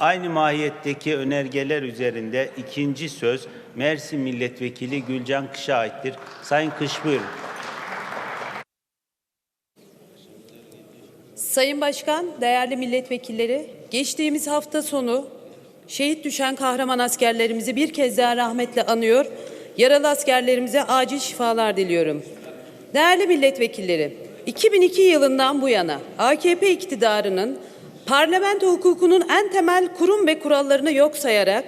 Aynı mahiyetteki önergeler üzerinde ikinci söz Mersin Milletvekili Gülcan Kış'a aittir. Sayın Kış buyurun. Sayın Başkan, değerli milletvekilleri, geçtiğimiz hafta sonu şehit düşen kahraman askerlerimizi bir kez daha rahmetle anıyor, yaralı askerlerimize acil şifalar diliyorum. Değerli milletvekilleri, 2002 yılından bu yana AKP iktidarının parlamento hukukunun en temel kurum ve kurallarını yok sayarak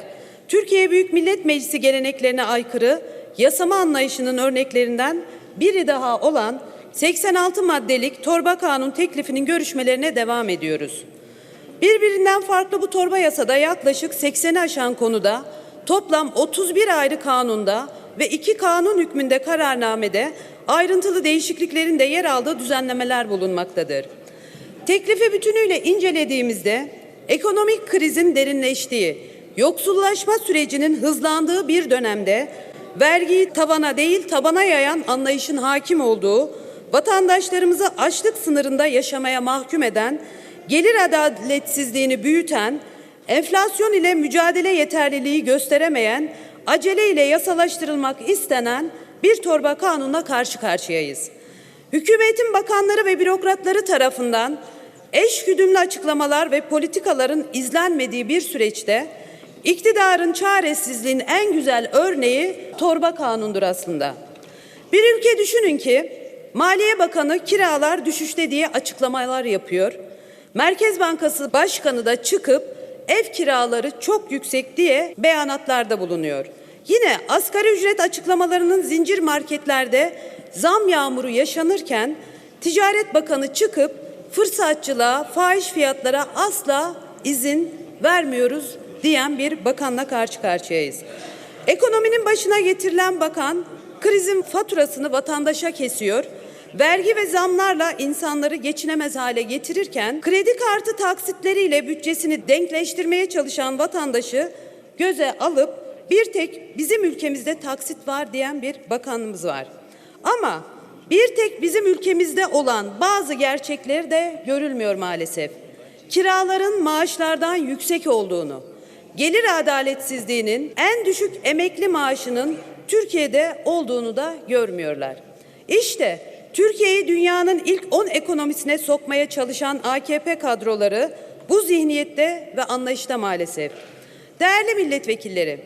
Türkiye Büyük Millet Meclisi geleneklerine aykırı yasama anlayışının örneklerinden biri daha olan 86 maddelik torba kanun teklifinin görüşmelerine devam ediyoruz. Birbirinden farklı bu torba yasada yaklaşık 80'i aşan konuda toplam 31 ayrı kanunda ve iki kanun hükmünde kararnamede ayrıntılı değişikliklerin de yer aldığı düzenlemeler bulunmaktadır. Teklifi bütünüyle incelediğimizde ekonomik krizin derinleştiği, yoksullaşma sürecinin hızlandığı bir dönemde vergiyi tavana değil tabana yayan anlayışın hakim olduğu, vatandaşlarımızı açlık sınırında yaşamaya mahkum eden, gelir adaletsizliğini büyüten, enflasyon ile mücadele yeterliliği gösteremeyen, aceleyle yasalaştırılmak istenen bir torba kanunla karşı karşıyayız. Hükümetin bakanları ve bürokratları tarafından eşgüdümlü açıklamalar ve politikaların izlenmediği bir süreçte iktidarın çaresizliğin en güzel örneği torba kanundur aslında. Bir ülke düşünün ki Maliye Bakanı kiralar düşüşte diye açıklamalar yapıyor. Merkez Bankası Başkanı da çıkıp ev kiraları çok yüksek diye beyanatlarda bulunuyor. Yine asgari ücret açıklamalarının zincir marketlerde zam yağmuru yaşanırken Ticaret Bakanı çıkıp fırsatçılığa, fahiş fiyatlara asla izin vermiyoruz diyen bir bakanla karşı karşıyayız. Ekonominin başına getirilen bakan krizin faturasını vatandaşa kesiyor. Vergi ve zamlarla insanları geçinemez hale getirirken kredi kartı taksitleriyle bütçesini denkleştirmeye çalışan vatandaşı göze alıp bir tek bizim ülkemizde taksit var diyen bir bakanımız var. Ama bir tek bizim ülkemizde olan bazı gerçekleri de görülmüyor maalesef. Kiraların maaşlardan yüksek olduğunu, gelir adaletsizliğinin en düşük emekli maaşının Türkiye'de olduğunu da görmüyorlar. İşte Türkiye'yi dünyanın ilk 10 ekonomisine sokmaya çalışan AKP kadroları bu zihniyette ve anlayışta maalesef. Değerli milletvekilleri,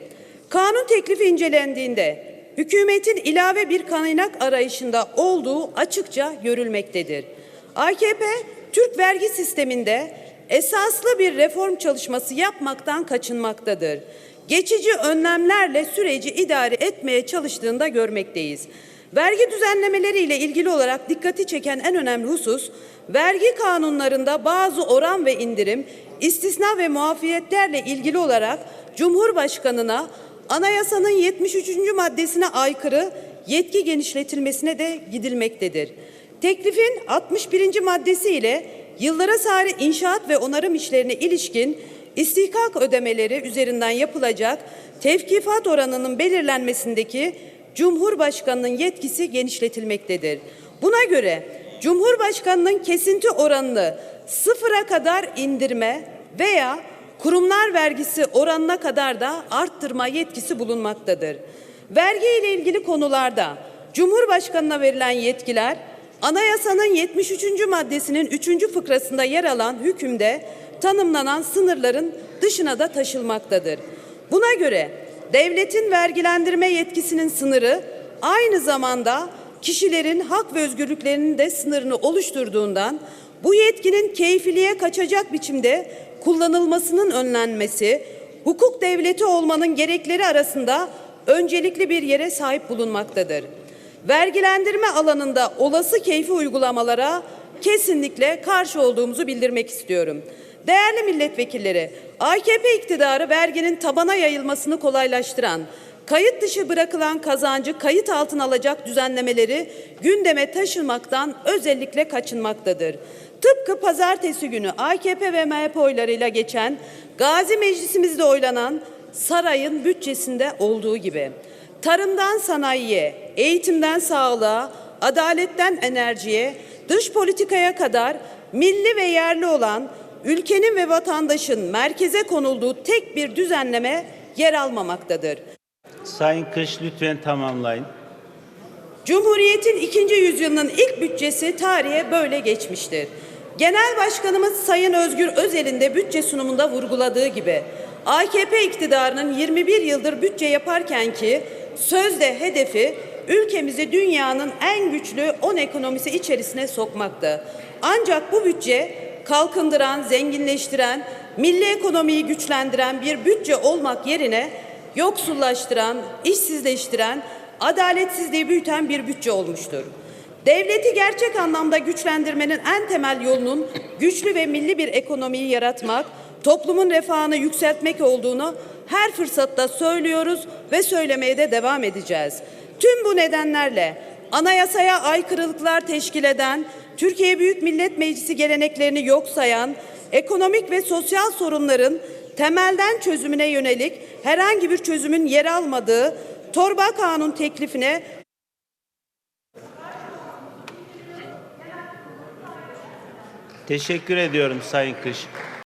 kanun teklifi incelendiğinde hükümetin ilave bir kaynak arayışında olduğu açıkça görülmektedir. AKP Türk vergi sisteminde esaslı bir reform çalışması yapmaktan kaçınmaktadır. Geçici önlemlerle süreci idare etmeye çalıştığında görmekteyiz. Vergi düzenlemeleriyle ilgili olarak dikkati çeken en önemli husus, vergi kanunlarında bazı oran ve indirim, istisna ve muafiyetlerle ilgili olarak Cumhurbaşkanına anayasanın 73. maddesine aykırı yetki genişletilmesine de gidilmektedir. Teklifin 61. maddesi ile yıllara sari inşaat ve onarım işlerine ilişkin istihkak ödemeleri üzerinden yapılacak tevkifat oranının belirlenmesindeki Cumhurbaşkanının yetkisi genişletilmektedir. Buna göre Cumhurbaşkanının kesinti oranını sıfıra kadar indirme veya kurumlar vergisi oranına kadar da arttırma yetkisi bulunmaktadır. Vergi ile ilgili konularda Cumhurbaşkanına verilen yetkiler Anayasanın 73. maddesinin 3. fıkrasında yer alan hükümde tanımlanan sınırların dışına da taşılmaktadır. Buna göre devletin vergilendirme yetkisinin sınırı aynı zamanda kişilerin hak ve özgürlüklerinin de sınırını oluşturduğundan bu yetkinin keyfiliğe kaçacak biçimde kullanılmasının önlenmesi, hukuk devleti olmanın gerekleri arasında öncelikli bir yere sahip bulunmaktadır. Vergilendirme alanında olası keyfi uygulamalara kesinlikle karşı olduğumuzu bildirmek istiyorum. Değerli milletvekilleri, AKP iktidarı verginin tabana yayılmasını kolaylaştıran, kayıt dışı bırakılan kazancı kayıt altına alacak düzenlemeleri gündeme taşımaktan özellikle kaçınmaktadır. Tıpkı pazartesi günü AKP ve MHP oylarıyla geçen Gazi Meclisimizde oylanan sarayın bütçesinde olduğu gibi tarımdan sanayiye, eğitimden sağlığa, adaletten enerjiye, dış politikaya kadar milli ve yerli olan ülkenin ve vatandaşın merkeze konulduğu tek bir düzenleme yer almamaktadır. Sayın Kış lütfen tamamlayın. Cumhuriyet'in ikinci yüzyılının ilk bütçesi tarihe böyle geçmiştir. Genel Başkanımız Sayın Özgür Özel'in de bütçe sunumunda vurguladığı gibi AKP iktidarının 21 yıldır bütçe yaparken ki sözde hedefi ülkemizi dünyanın en güçlü 10 ekonomisi içerisine sokmaktı. Ancak bu bütçe kalkındıran, zenginleştiren, milli ekonomiyi güçlendiren bir bütçe olmak yerine yoksullaştıran, işsizleştiren, adaletsizliği büyüten bir bütçe olmuştur. Devleti gerçek anlamda güçlendirmenin en temel yolunun güçlü ve milli bir ekonomiyi yaratmak, toplumun refahını yükseltmek olduğunu her fırsatta söylüyoruz ve söylemeye de devam edeceğiz. Tüm bu nedenlerle anayasaya aykırılıklar teşkil eden, Türkiye Büyük Millet Meclisi geleneklerini yok sayan, ekonomik ve sosyal sorunların temelden çözümüne yönelik herhangi bir çözümün yer almadığı torba kanun teklifine Teşekkür ediyorum Sayın Kış.